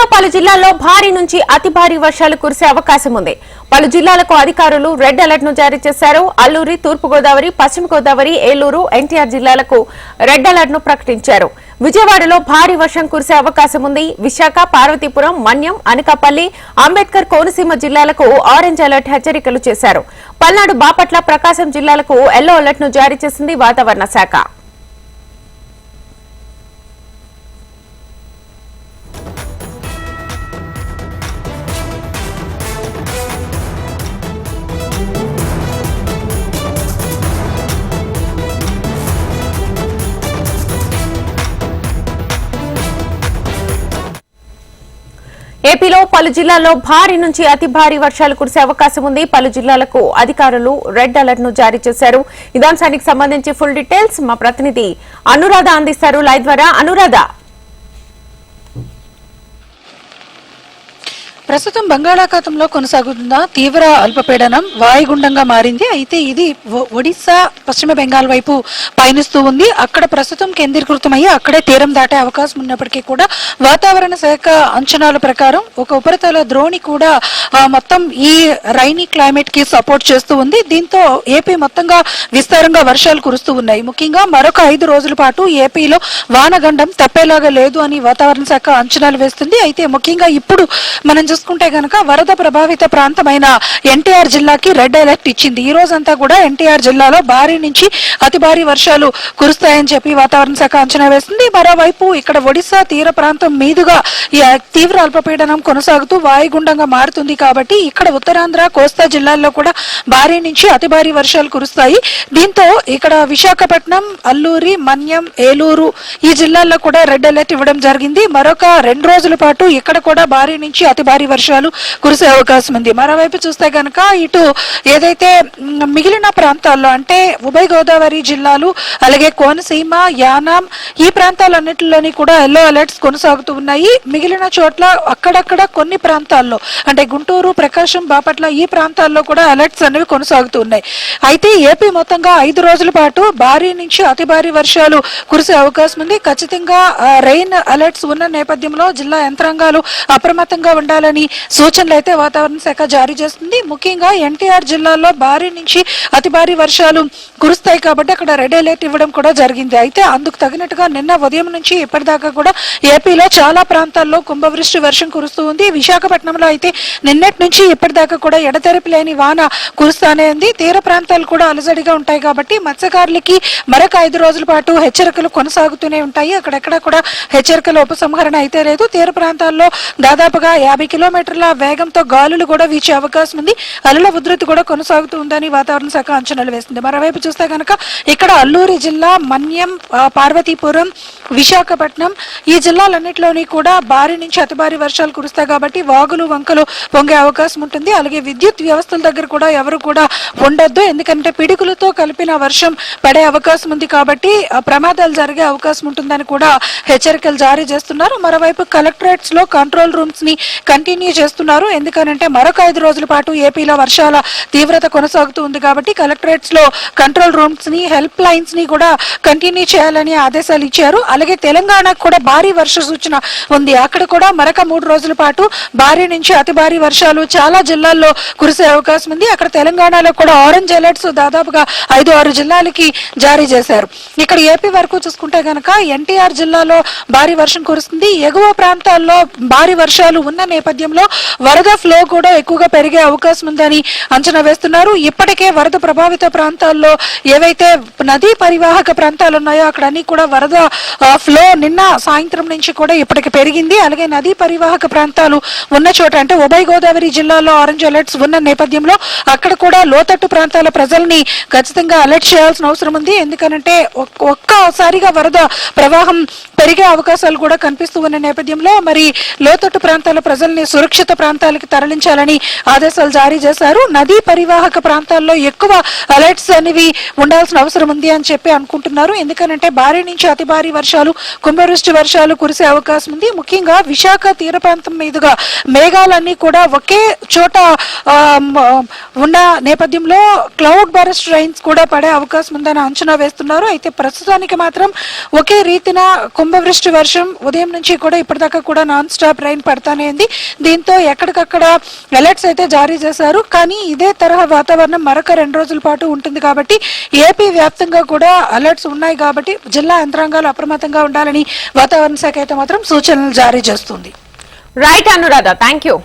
ఏపీలో పలు జిల్లాల్లో భారీ నుంచి అతి భారీ వర్షాలు కురిసే అవకాశం ఉంది. పలు జిల్లాలకు అధికారులు రెడ్ అలర్ట్ను జారీ చేశారు. అల్లూరి తూర్పుగోదావరి పశ్చిమ గోదావరి ఏలూరు ఎన్టీఆర్ జిల్లాలకు రెడ్ అలర్ట్ను ప్రకటించారు. విజయవాడలో భారీ వర్షం కురిసే అవకాశం ఉంది. విశాఖ పార్వతీపురం మన్యం అనకాపల్లి అంబేద్కర్ కోనసీమ జిల్లాలకు ఆరెంజ్ అలర్ట్ హెచ్చరికలు చేశారు. పల్నాడు బాపట్ల ప్రకాశం జిల్లాలకు ఎల్లో అలర్ట్ను జారీ చేసింది వాతావరణ శాఖ. ఏపీలో పలు జిల్లాల్లో భారీ నుంచి అతి భారీ వర్షాలు కురిసే అవకాశం ఉంది. పలు జిల్లాలకు అధికారులు రెడ్ అలర్ట్ను జారీ చేశారు. ఇదాంశానికి సంబంధించి ఫుల్ డీటెయిల్స్ మా ప్రతినిధి అనురాధ అందిస్తారు. లైవ్ ద్వారా అనురాధ ప్రస్తుతం బంగాళాఖాతంలో కొనసాగుతున్న తీవ్ర అల్పపీడనం వాయుగుండంగా మారింది. అయితే ఇది ఒడిశా పశ్చిమ బెంగాల్ వైపు పయనిస్తూ ఉంది. అక్కడ ప్రస్తుతం కేంద్రీకృతమయ్యి అక్కడే తీరం దాటే అవకాశం ఉన్నప్పటికీ కూడా వాతావరణ శాఖ అంచనాల ప్రకారం ఒక ఉపరితల ద్రోణి కూడా మొత్తం ఈ రైనీ క్లైమేట్కి సపోర్ట్ చేస్తూ ఉంది. దీంతో ఏపీ మొత్తంగా విస్తారంగా వర్షాలు కురుస్తూ ఉన్నాయి. ముఖ్యంగా మరొక ఐదు రోజుల పాటు ఏపీలో వానగండం తప్పేలాగా లేదు అని వాతావరణ శాఖ అంచనాలు వేస్తుంది. అయితే ముఖ్యంగా ఇప్పుడు మనం చూసుకుంటే గనక వరద ప్రభావిత ప్రాంతమైన ఎన్టీఆర్ జిల్లాకి రెడ్ అలర్ట్ ఇచ్చింది. ఈ రోజంతా కూడా ఎన్టీఆర్ జిల్లాలో భారీ నుంచి అతి భారీ వర్షాలు కురుస్తాయని చెప్పి వాతావరణ శాఖ అంచనా వేస్తుంది మరోవైపు ఇక్కడ ఒడిశా తీర ప్రాంతం మీదుగా ఈ తీవ్ర అల్పపీడనం కొనసాగుతూ వాయుగుండంగా మారుతుంది కాబట్టి ఇక్కడ ఉత్తరాంధ్ర కోస్తా జిల్లాల్లో కూడా భారీ నుంచి అతి భారీ వర్షాలు కురుస్తాయి. దీంతో ఇక్కడ విశాఖపట్నం అల్లూరి మన్యం ఏలూరు ఈ జిల్లాల్లో కూడా రెడ్ అలర్ట్ ఇవ్వడం జరిగింది. మరొక రెండు రోజుల పాటు ఇక్కడ కూడా భారీ నుంచి అతి భారీ వర్షాలు కురిసే అవకాశం ఉంది. మరోవైపు చూస్తే కనుక ఇటు ఏదైతే మిగిలిన ప్రాంతాల్లో అంటే ఉభయ గోదావరి జిల్లాలు అలాగే కోనసీమ యానాం ఈ ప్రాంతాలన్నింటిలోని కూడా ఎల్లో అలర్ట్స్ కొనసాగుతూ ఉన్నాయి. మిగిలిన చోట్ల అక్కడక్కడ కొన్ని ప్రాంతాల్లో అంటే గుంటూరు ప్రకాశం బాపట్ల ఈ ప్రాంతాల్లో కూడా అలర్ట్స్ అనేవి కొనసాగుతూ ఉన్నాయి. అయితే ఏపీ మొత్తంగా ఐదు రోజుల పాటు భారీ నుంచి అతి భారీ వర్షాలు కురిసే అవకాశం ఉంది. ఖచ్చితంగా రెయిన్ అలర్ట్స్ ఉన్న నేపథ్యంలో జిల్లా యంత్రాంగాలు అప్రమత్తంగా ఉండాలని సూచనలు అయితే వాతావరణ శాఖ జారీ చేస్తుంది. ముఖ్యంగా ఎన్టీఆర్ జిల్లాలో భారీ నుంచి అతి భారీ వర్షాలు కురుస్తాయి కాబట్టి అక్కడ రెడ్ అలర్ట్ ఇవ్వడం కూడా జరిగింది. అయితే అందుకు తగినట్టుగా నిన్న ఉదయం నుంచి ఇప్పటిదాకా కూడా ఏపీలో చాలా ప్రాంతాల్లో కుంభవృష్టి వర్షం కురుస్తూ ఉంది. విశాఖపట్నంలో అయితే నిన్నటి నుంచి ఇప్పటిదాకా కూడా ఎడతెరపి లేని వాన కురుస్తానే ఉంది. తీర ప్రాంతాలు కూడా అలజడిగా ఉంటాయి కాబట్టి మత్స్యకారులకి మరొక ఐదు రోజుల పాటు హెచ్చరికలు కొనసాగుతూనే ఉంటాయి. అక్కడెక్కడ కూడా హెచ్చరికల ఉపసంహరణ అయితే లేదు. తీర ప్రాంతాల్లో దాదాపుగా యాభై కిలోమీటర్ల వేగంతో గాలులు కూడా వీచే అవకాశం ఉంది. అలల ఉధృతి కూడా కొనసాగుతూ ఉందని వాతావరణ శాఖ అంచనాలు వేస్తుంది. మరోవైపు చూస్తే కనుక ఇక్కడ అల్లూరి జిల్లా మన్యం పార్వతీపురం విశాఖపట్నం ఈ జిల్లాలన్నింటిలోని కూడా భారీ నుంచి అతి భారీ వర్షాలు కురుస్తాయి కాబట్టి వాగులు వంకలు పొంగే అవకాశం ఉంటుంది. అలాగే విద్యుత్ వ్యవస్థల దగ్గర కూడా ఎవరు కూడా ఉండొద్దు. ఎందుకంటే పిడుగులతో కలిపిన వర్షం పడే అవకాశం ఉంది కాబట్టి ప్రమాదాలు జరిగే అవకాశం ఉంటుందని కూడా హెచ్చరికలు జారీ చేస్తున్నారు. మరోవైపు కలెక్టరేట్స్లో కంట్రోల్ రూమ్స్ని కంటి కంటిన్యూ చేస్తున్నారు. ఎందుకనంటే మరొక ఐదు రోజుల పాటు ఏపీలో వర్షాల తీవ్రత కొనసాగుతూ ఉంది కాబట్టి కలెక్టరేట్స్లో కంట్రోల్ రూమ్స్ని హెల్ప్ లైన్స్ని కూడా కంటిన్యూ చేయాలని ఆదేశాలు ఇచ్చారు. అలాగే తెలంగాణకు కూడా భారీ వర్ష సూచన ఉంది. అక్కడ కూడా మరొక మూడు రోజుల పాటు భారీ నుంచి అతి భారీ వర్షాలు చాలా జిల్లాల్లో కురిసే అవకాశం ఉంది. అక్కడ తెలంగాణలో కూడా ఆరెంజ్ అలర్ట్స్ దాదాపుగా ఐదు ఆరు జిల్లాలకి జారీ చేశారు. ఇక్కడ ఏపీ వరకు చూసుకుంటే కనుక ఎన్టీఆర్ జిల్లాలో భారీ వర్షం కురుస్తుంది. ఎగువ ప్రాంతాల్లో భారీ వర్షాలు ఉన్న నేపథ్యం నేపథ్యంలో వరద ఫ్లో కూడా ఎక్కువగా పెరిగే అవకాశం ఉందని అంచనా వేస్తున్నారు. ఇప్పటికే వరద ప్రభావిత ప్రాంతాల్లో ఏవైతే నదీ పరివాహక ప్రాంతాలు ఉన్నాయో అక్కడ అన్ని కూడా వరద ఫ్లో నిన్న సాయంత్రం నుంచి కూడా ఇప్పటికి పెరిగింది. అలాగే నదీ పరివాహక ప్రాంతాలు ఉన్న చోట అంటే ఉభయ గోదావరి జిల్లాలో ఆరెంజ్ అలర్ట్స్ ఉన్న నేపథ్యంలో అక్కడ కూడా లోతట్టు ప్రాంతాల ప్రజల్ని ఖచ్చితంగా అలర్ట్ చేయాల్సిన అవసరం ఉంది. ఎందుకనంటే ఒక్కసారిగా వరద ప్రవాహం పెరిగే అవకాశాలు కూడా కనిపిస్తూ ఉన్న నేపథ్యంలో మరి లోతట్టు ప్రాంతాల ప్రజల్ని సురక్షిత ప్రాంతాలకి తరలించాలని ఆదేశాలు జారీ చేశారు. నదీ పరివాహక ప్రాంతాల్లో ఎక్కువ అలర్ట్స్ అనేవి ఉండాల్సిన అవసరం ఉంది అని చెప్పి అనుకుంటున్నారు. ఎందుకనంటే భారీ నుంచి అతి భారీ వర్షాలు కుంభవృష్టి వర్షాలు కురిసే అవకాశం ఉంది. ముఖ్యంగా విశాఖ తీర ప్రాంతం మీదుగా మేఘాలన్నీ కూడా ఒకే చోట ఉన్న నేపథ్యంలో క్లౌడ్ బరస్ట్ రైన్స్ కూడా పడే అవకాశం ఉందని అంచనా వేస్తున్నారు. అయితే ప్రస్తుతానికి మాత్రం ఒకే రీతిన కుంభవృష్టి వర్షం ఉదయం నుంచి కూడా ఇప్పటిదాకా కూడా నాన్ స్టాప్ రైన్ పడతానే ఉంది. దీంతో ఎక్కడికక్కడ అలర్ట్స్ అయితే జారీ చేశారు. కానీ ఇదే తరహా వాతావరణం మరొక రెండు రోజుల పాటు ఉంటుంది కాబట్టి ఏపీ వ్యాప్తంగా కూడా అలర్ట్స్ ఉన్నాయి కాబట్టి జిల్లా యంత్రాంగాలు అప్రమత్తంగా ఉండాలని వాతావరణ శాఖ అయితే మాత్రం సూచనలు జారీ చేస్తుంది. Right Anuradha thank you